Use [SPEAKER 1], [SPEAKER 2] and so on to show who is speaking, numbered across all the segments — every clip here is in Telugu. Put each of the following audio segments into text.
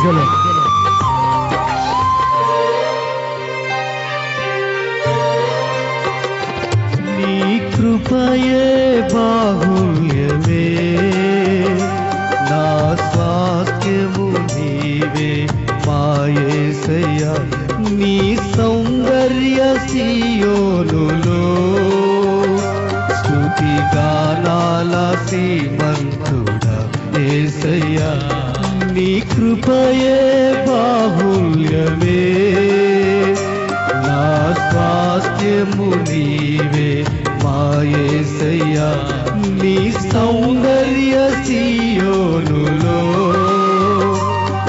[SPEAKER 1] నీ కృపయే బాహుల్యమే నా స్వాస్థ్యము నీవే మాయేసయ్యా నీ సౌందర్య సియోనులో. స్తుతి గానాల సీమంతుడ ఏసయ్యా. నీ కృపయే బాహుల్యమే. నా స్వాస్థ్యము నీవే మాయేసయ్యా నీ సౌందర్య సీయోనులో.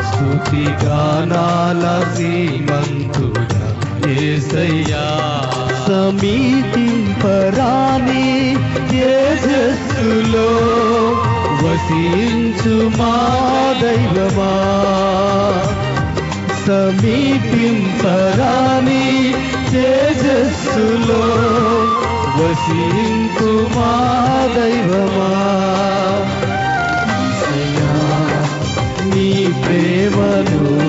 [SPEAKER 1] స్థుతి గానాల శ్రీమంతుడా ఏసయ్యా సమీతింపరాని తేజస్సులో వసీ మా దైవమా? సమీపింపరాని తేజస్సులో వసింపు మా దైవమా? నీ ప్రేమను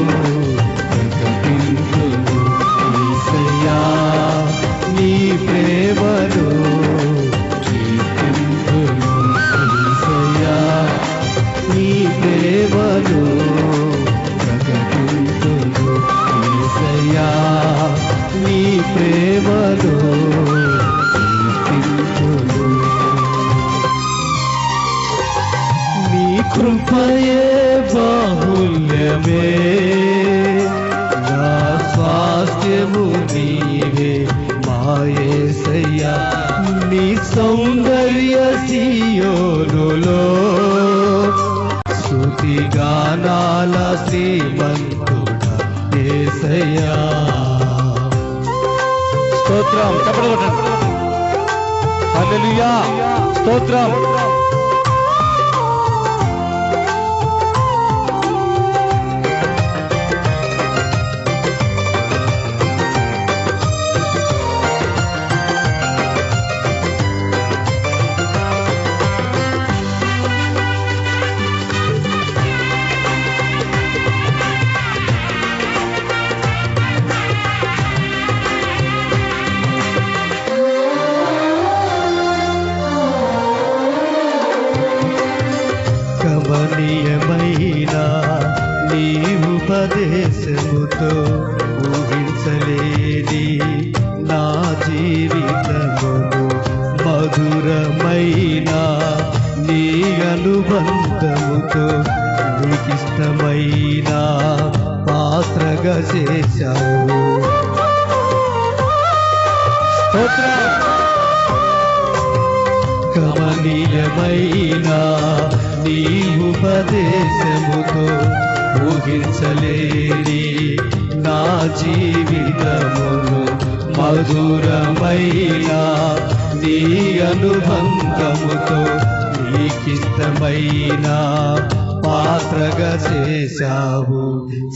[SPEAKER 1] కృపయే బాహుల్యమే నా స్వాస్థ్యము నీవే మాయేసయ్యా నీ సౌందర్య సియోనులో శృతి గానాల శ్రీమంతుడా ఏసయ్యా స్తోత్రం
[SPEAKER 2] చెప్పడం స్తోత్రం
[SPEAKER 1] కమనీయమైన నీ ఉపదేశముతో ఊహించలేని నా జీవితమును మధురమైన నీ అనుబంధముతో నీకిష్టమైన పాత్రగా చేశావు. కమనీయమైన నీ ఉపదేశముతో ఊహించలేని నా జీవితమును మధురమైన నీ అనుబంధముతో నీకిష్టమైన పాత్రగా చేశావు.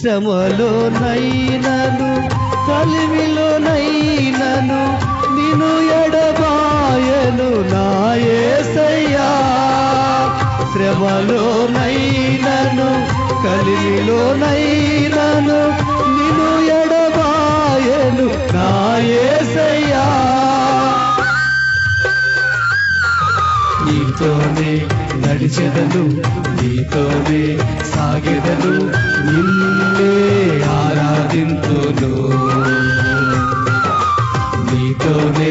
[SPEAKER 1] శ్రమలో నైనను కలిమిలో నైనను నిన్ను ఎడబాయను నాయసయ్యా శ్రమలోనైనను నైనను నిను ఎడబాయను నాయసయ్యా నీతోనే నడిచెదను నీతోనే సాగెదను నిన్నే ఆరాధింతును.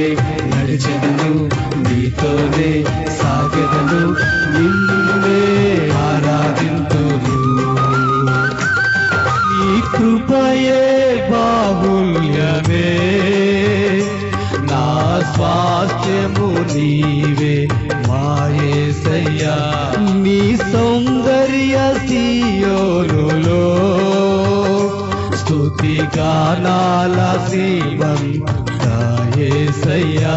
[SPEAKER 1] నీతోనే నడిచెదను నీతోనే సాగెదను నిన్నే ఆరాధింతును నీ కృపయే బాహుల్యమే నా స్వాస్థ్యము నీవే మాయేసయ్యా. నీ సౌందర్య సియోనులో స్తుతి గానాల శ్రీమంతాయేసయ్యా ఏసయ్యా.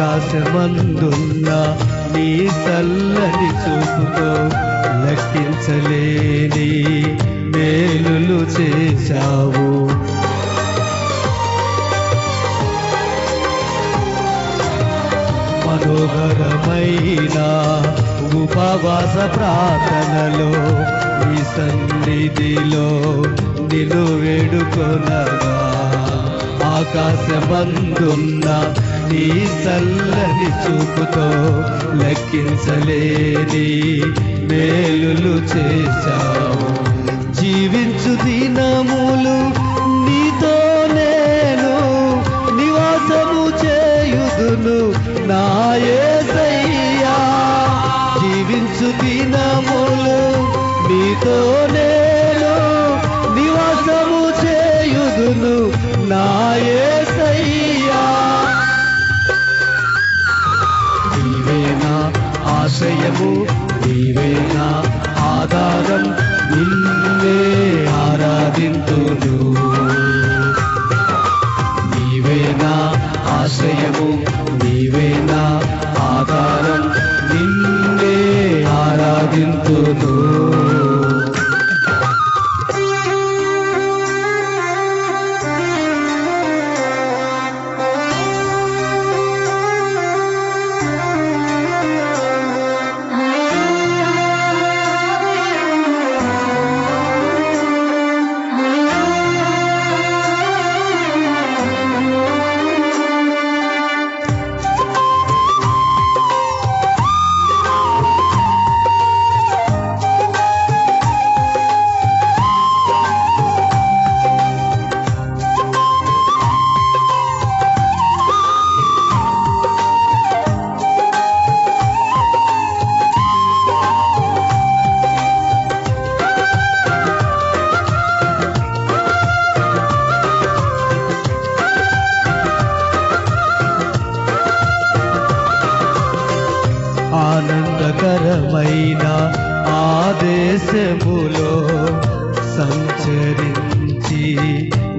[SPEAKER 1] ఆకాశమందున్న నీ చల్లని చూపుతో లెక్కించలేని మేలులు చేశావు. మనోహరమైన ఉపవాస ప్రార్థనలో నీ సన్నిధిలో నిలువెడుకొనగా వేడుకొనగా ఆకాశమందున్న నీ చల్లని చూపుతో లెక్కించలేని మేలులు చేశావు. జీవించు దినములు నీతో నేను నివాసము చేయుదును నా యేసయ్యా జీవించు దినములు నీతో నీవే నా ఆశయము నీవే ఆధారం నిన్నే ఆరాధింతును.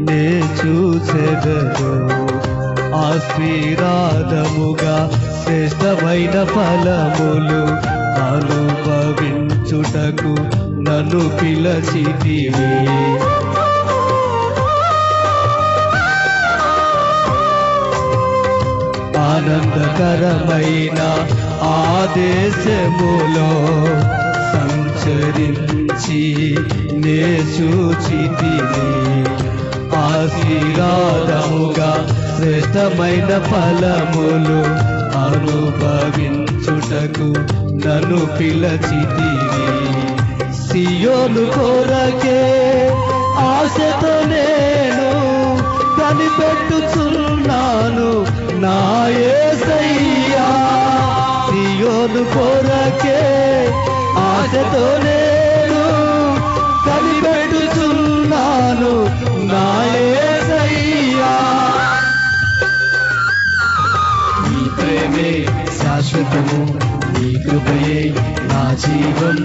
[SPEAKER 1] నిన్నే చూసెదరు ఆశీరాదముగా శ్రేష్టమైన ఫలములు అనుభవించుటకు నన్ను పిలచితివి. ఆనందకరమైన ఆదేశములో సంచరించి నే సూచితిని ఆశీర్వాదముగా శ్రేష్టమైన ఫలములు అనుభవించుటకు నన్ను పిలచితివి. సియోను కోరకే ఆశతో నేను కనిపెట్టుచున్నాను. నా యేసయ్యా సియోను కోరకే ఆశతో శాశ్వతము నీ కృపయే నా జీవం.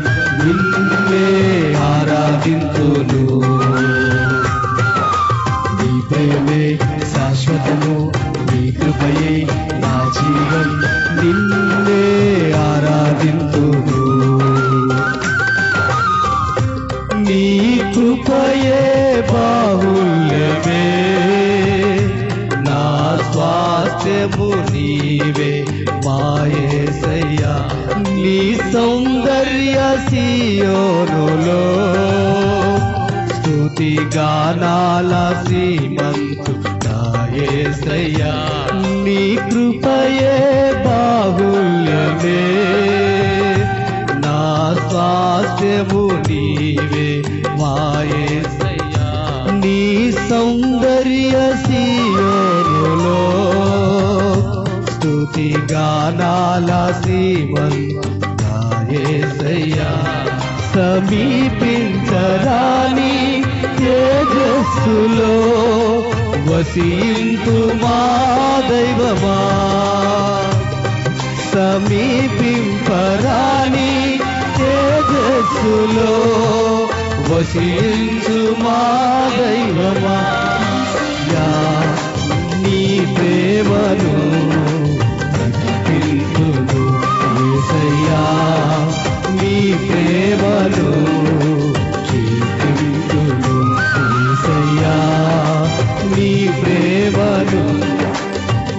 [SPEAKER 1] స్తుతి గానాల సీమంతు నాయేసయ్యా నీ కృపయే బాహుల్యమే. నా స్వాస్థ్యము నీవే మాయేసయ్యా నీ సౌందర్య సియోనులో స్తుతి గానాల సీమంతాయేసయ్యా సమీపించరాని తేజస్సులో వసింపు మా దైవమా. సమీపింపరాని తేజస్సులో వసించు మా దైవమా. యా నీ ప్రేమను ప్రేమలో కీర్తింతులు ఈసయ్యా నీ ప్రేమలో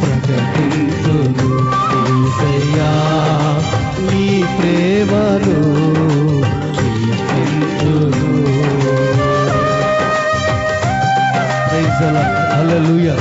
[SPEAKER 1] ప్రకటింతులు ఈసయ్యా నీ ప్రేమలో కీర్తింతులు హల్లెలూయా